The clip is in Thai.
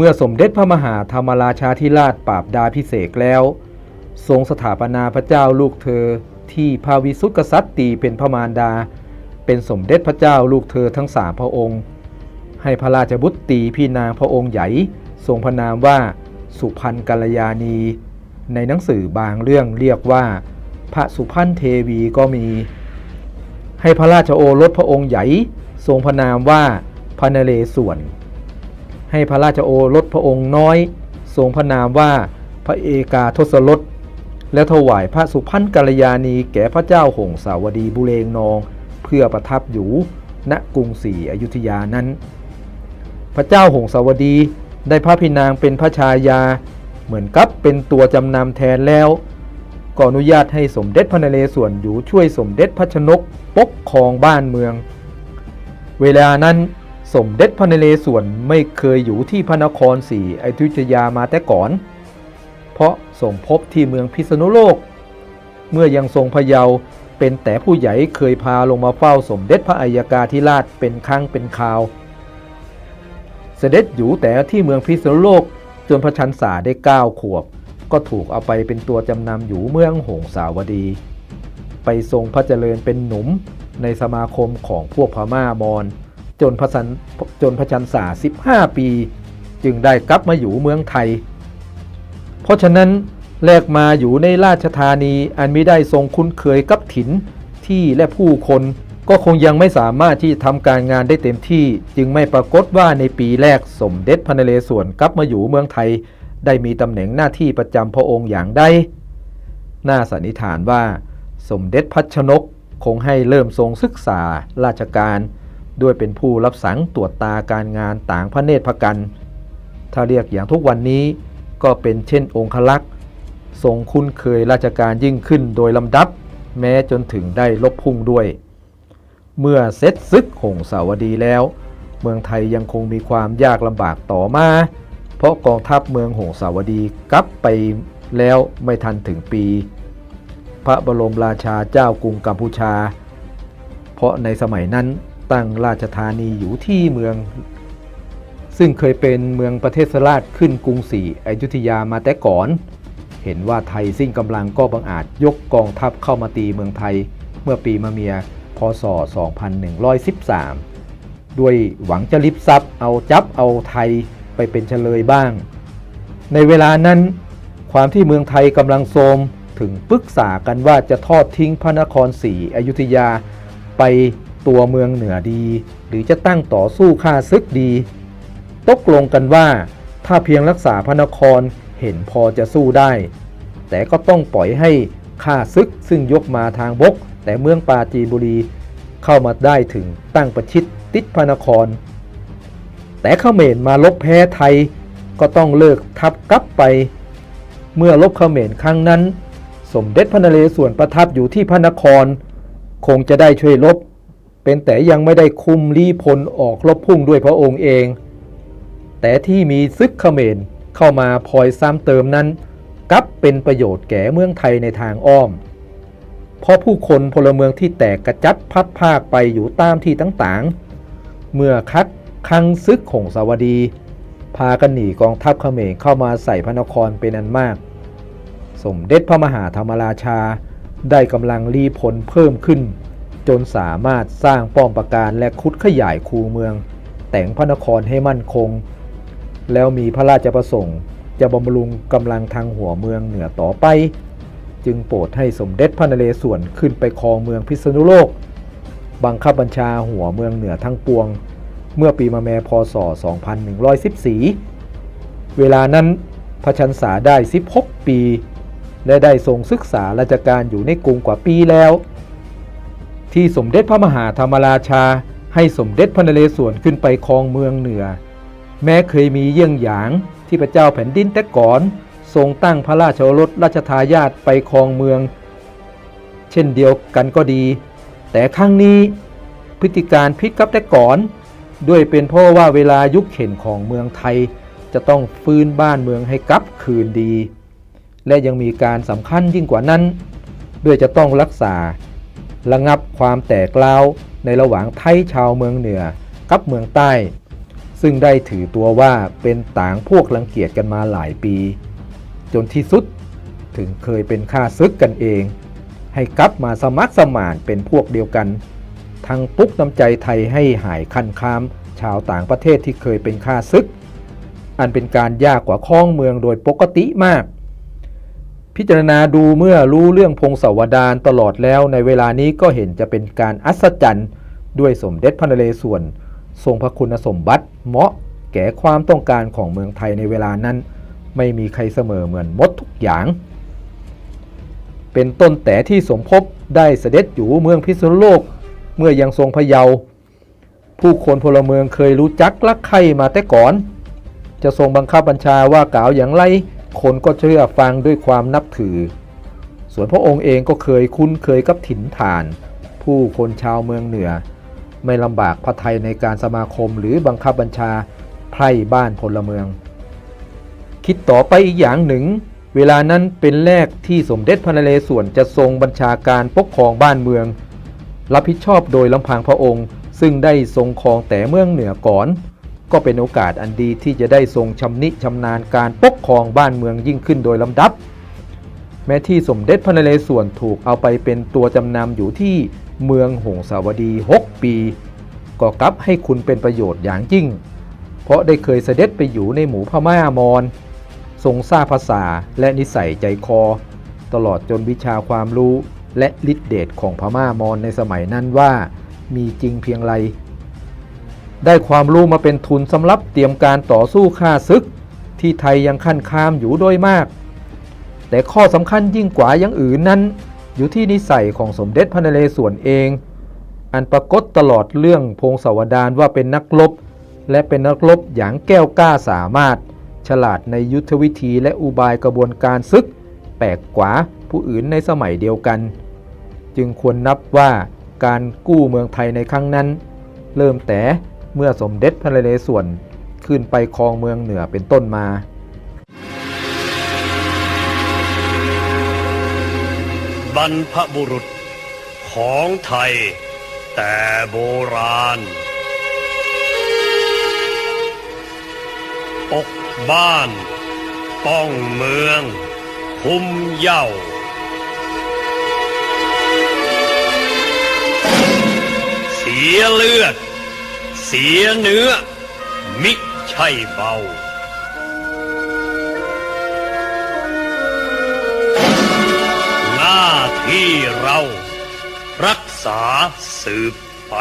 เมื่อสมเด็จพระมหาธรรมราชาธิราชปราบดาพิเศษแล้ว ทรงสถาปนาพระเจ้าลูกเธอที่พาวิสุทธิกษัตริย์ตีเป็นพระมารดา เป็นสมเด็จพระเจ้าลูกเธอทั้งสามพระองค์ ให้พระราชบุตรตีพี่นางพระองค์ใหญ่ทรงพระนามว่าสุพรรณกัลยาณี ในหนังสือบางเรื่องเรียกว่า พระสุพรรณเทวีก็มี ให้พระราชโอรสพระองค์ใหญ่ทรงพระนามว่าพระนเรศวร ให้พระราชโอรสพระองค์น้อย ทรงพระนามว่าพระเอกาทศรสและถวายพระสุพรรณกัลยาณีแก่พระเจ้าหงสาวดีบุเรงนอง เพื่อประทับอยู่ณกรุงศรีอยุธยานั้น พระเจ้าหงสาวดีได้พระพินางเป็นพระชายา เหมือนกับเป็นตัวจำนำแทนแล้วก็อนุญาตให้สมเด็จพระนเรศวรอยู่ช่วยสมเด็จพระชนกปกครองบ้านเมือง เวลานั้น สมเด็จพระนเรศวรไม่เคยอยู่ที่พระนครศรีอยุธยามาแต่ก่อน เพราะสมภพที่เมืองพิษณุโลก เมื่อยังทรงพะเยาวเป็นแต่ผู้ใหญ่เคยพาลงมาเฝ้าสมเด็จพระอัยกาธิราชเป็นครั้งเป็นคราว เสด็จอยู่แต่ที่เมืองพิษณุโลกจนพระชันษาได้เก้าขวบ ก็ถูกเอาไปเป็นตัวจำนำอยู่เมืองหงสาวดี ไปทรงพระเจริญเป็นหนุ่มในสมาคมของพวกพม่ามอญ จนพระสันจนพระชันษา15 ปี จึงได้กลับมาอยู่เมืองไทย เพราะฉะนั้นแลกมาอยู่ในราชธานีอันไม่ได้ทรงคุ้นเคยกับถิ่นที่และผู้คนก็คงยังไม่สามารถที่จะทำการงานได้เต็มที่ จึงไม่ปรากฏว่าในปีแรกสมเด็จพระนเรศวรกลับมาอยู่เมืองไทย ได้มีตำแหน่งหน้าที่ประจำพระองค์อย่างใดน่าสันนิษฐานว่า สมเด็จพัชนกคงให้เริ่มทรงศึกษาราชการ ด้วยเป็นผู้รับสังตรวจตาการงานต่างพระเนตรพระกัน ถ้าเรียกอย่างทุกวันนี้ก็เป็นเช่นองคลักษ์ทรงคุ้นเคยราชการยิ่งขึ้นโดยลำดับ แม้จนถึงได้ลบพุ่งด้วย เมื่อเสร็จซึกหงสาวดีแล้ว เมืองไทยยังคงมีความยากลำบากต่อมา เพราะกองทัพเมืองหงสาวดีกลับไปแล้วไม่ทันถึงปี พระบรมราชาเจ้ากรุงกัมพูชา เพราะในสมัยนั้น ตั้งราชธานีอยู่ที่เมือง ซึ่งเคยเป็นเมืองประเทศสราชขึ้นกรุงศรีอยุธยามาแต่ก่อน เห็นว่าไทยสิ้นกำลังก็บังอาจยกกองทัพเข้ามาตีเมืองไทยเมื่อปีมะเมียพศ 2113 ด้วยหวังจะลิบทรัพย์เอาจับเอาไทยไปเป็นเฉลยบ้าง ในเวลานั้น ความที่เมืองไทยกำลังโทรมถึงปรึกษากันว่าจะทอดทิ้งพระนครศรีอยุธยาไป ตัวเมืองเหนือดี หรือจะตั้งต่อสู้ฆ่าศึกดี ตกลงกันว่า ถ้าเพียงรักษาพระนครเห็นพอจะสู้ได้ แต่ก็ต้องปล่อยให้ข้าศึกซึ่งยกมาทางบก แต่เมืองปราจีบุรีเข้ามาได้ถึงตั้งประชิดติดพระนคร แต่เขมรมาลบแพ้ไทยก็ต้องเลิกทับกลับไป เมื่อลบเขมรครั้งนั้น สมเด็จพระนเรศวรประทับอยู่ที่พระนคร คงจะได้ช่วยลบ เป็นแต่ยังไม่ได้คุมรีพลออกลบพุ่งด้วยพระองค์เอง แต่ที่มีซึกเขมรเข้ามาพลอยซ้ำเติมนั้นกลับเป็นประโยชน์แก่เมืองไทยในทางอ้อม เพราะผู้คนพลเมืองที่แตกกระจัดพัดภาคไปอยู่ตามที่ต่างๆ เมื่อคัดคังซึกของสวดี พากันหนีกองทัพเขมรเข้ามาใส่พระนครเป็นอันมาก สมเด็จพระมหาธรรมราชาได้กำลังรีพลเพิ่มขึ้น จนสามารถสร้างป้อมปราการและคุดขยายคูเมือง แต่งพระนครให้มั่นคง แล้วมีพระราชประสงค์ จะบำรุงกำลังทางหัวเมืองเหนือต่อไป จึงโปรดให้สมเด็จพระนเรศวรขึ้นไปครองเมืองพิษณุโลก บังคับบัญชาหัวเมืองเหนือทั้งปวง เมื่อปีมะแมพศ 2114 เวลานั้นพระชันษาได้ 16 ปี และได้ทรงศึกษาราชการอยู่ในกรุงกว่าปีแล้ว ที่สมเด็จพระมหาธรรมราชา ให้สมเด็จพระนเรศวรขึ้นไปครองเมืองเหนือ แม้เคยมีเยี่ยงหยางที่พระเจ้าแผ่นดินแต่ก่อนทรงตั้งพระราชโอรสราชทายาทไปครองเมือง เช่นเดียวกันก็ดี แต่ครั้งนี้พฤติการพลิกกับแต่ก่อน ด้วยเป็นเพราะว่าเวลายุคเข็นของเมืองไทย จะต้องฟื้นบ้านเมืองให้กลับคืนดี และยังมีการสำคัญยิ่งกว่านั้น ด้วยจะต้องรักษา ระงับความแตกเล้าในระหว่างไทยชาวเมืองเหนือกับเมืองใต้ ซึ่งได้ถือตัวว่าเป็นต่างพวกรังเกียจกันมาหลายปี จนที่สุดถึงเคยเป็นข้าศึกกันเอง ให้กลับมาสมัครสมานเป็นพวกเดียวกัน ทั้งปลุกน้ำใจไทยให้หายคันคามชาวต่างประเทศที่เคยเป็นข้าศึก อันเป็นการยากกว่าข้องเมืองโดยปกติมาก พิจารณาดูเมื่อรู้เรื่องพงศาวดารตลอดแล้วในเวลานี้ก็เห็นจะเป็นการอัศจรรย์ด้วยสมเด็จพระนเรศวรทรงพระคุณสมบัติเหมาะแก่ความต้องการของเมืองไทยในเวลานั้น ไม่มีใครเสมอเหมือนมดทุกอย่าง เป็นต้นแต่ที่สมภพได้เสด็จอยู่เมืองพิษณุโลก เมื่อยังทรงพะเยา ผู้คนพลเมืองเคยรู้จักรักใครมาแต่ก่อน จะทรงบังคับบัญชาว่ากล่าวอย่างไร คนก็เชื่อฟังด้วยความนับถือ ส่วนพระองค์เองก็เคยคุ้นเคยกับถิ่นฐาน ผู้คนชาวเมืองเหนือ ไม่ลำบากพระไทยในการสมาคมหรือบังคับบัญชาไพร่บ้านพลเมือง คิดต่อไปอีกอย่างหนึ่ง เวลานั้นเป็นแรกที่สมเด็จพระนเรศวรจะทรงบัญชาการปกครองบ้านเมือง รับผิดชอบโดยลำพังพระองค์ ซึ่งได้ทรงครองแต่เมืองเหนือก่อน ก็เป็นโอกาสอันดีที่จะได้ทรงชำนิชำนาญการปกครองบ้านเมืองยิ่งขึ้นโดยลำดับ แม้ที่สมเด็จพระนเรศวรถูกเอาไปเป็นตัวจำนำอยู่ที่เมืองหงสาวดี 6 ปี ก็กลับให้คุณเป็นประโยชน์อย่างยิ่ง เพราะได้เคยเสด็จไปอยู่ในหมู่พม่ามอนทรงทราบภาษาและนิสัยใจคอ ตลอดจนวิชาความรู้และฤทธิเดชของพม่ามอนในสมัยนั้นว่า มีจริงเพียงไร ได้ความรู้มาเป็นทุนสำหรับเตรียมการต่อสู้ฆ่าศึก ที่ไทยยังขั้นขามอยู่โดยมาก แต่ข้อสำคัญยิ่งกว่าอย่างอื่นนั้น อยู่ที่นิสัยของสมเด็จพระนเรศวรเอง อันปรากฏตลอดเรื่องพงศาวดารว่าเป็นนักรบ และเป็นนักรบอย่างแก้วกล้าสามารถ ฉลาดในยุทธวิธีและอุบายกระบวนการศึก แปลกกว่าผู้อื่นในสมัยเดียวกัน จึงควรนับว่าการกู้เมืองไทยในครั้งนั้น เริ่มแต่ เมื่อสมเด็จพระนเรศวรขึ้นไปครองเมืองเหนือเป็นต้นมา บรรพบุรุษของไทยแต่โบราณ ปกบ้าน ป้องเมือง คุมเหย้าเสียเลือด เสียเนื้อ มิใช่เบาหน้าที่เรา รักษาสืบไป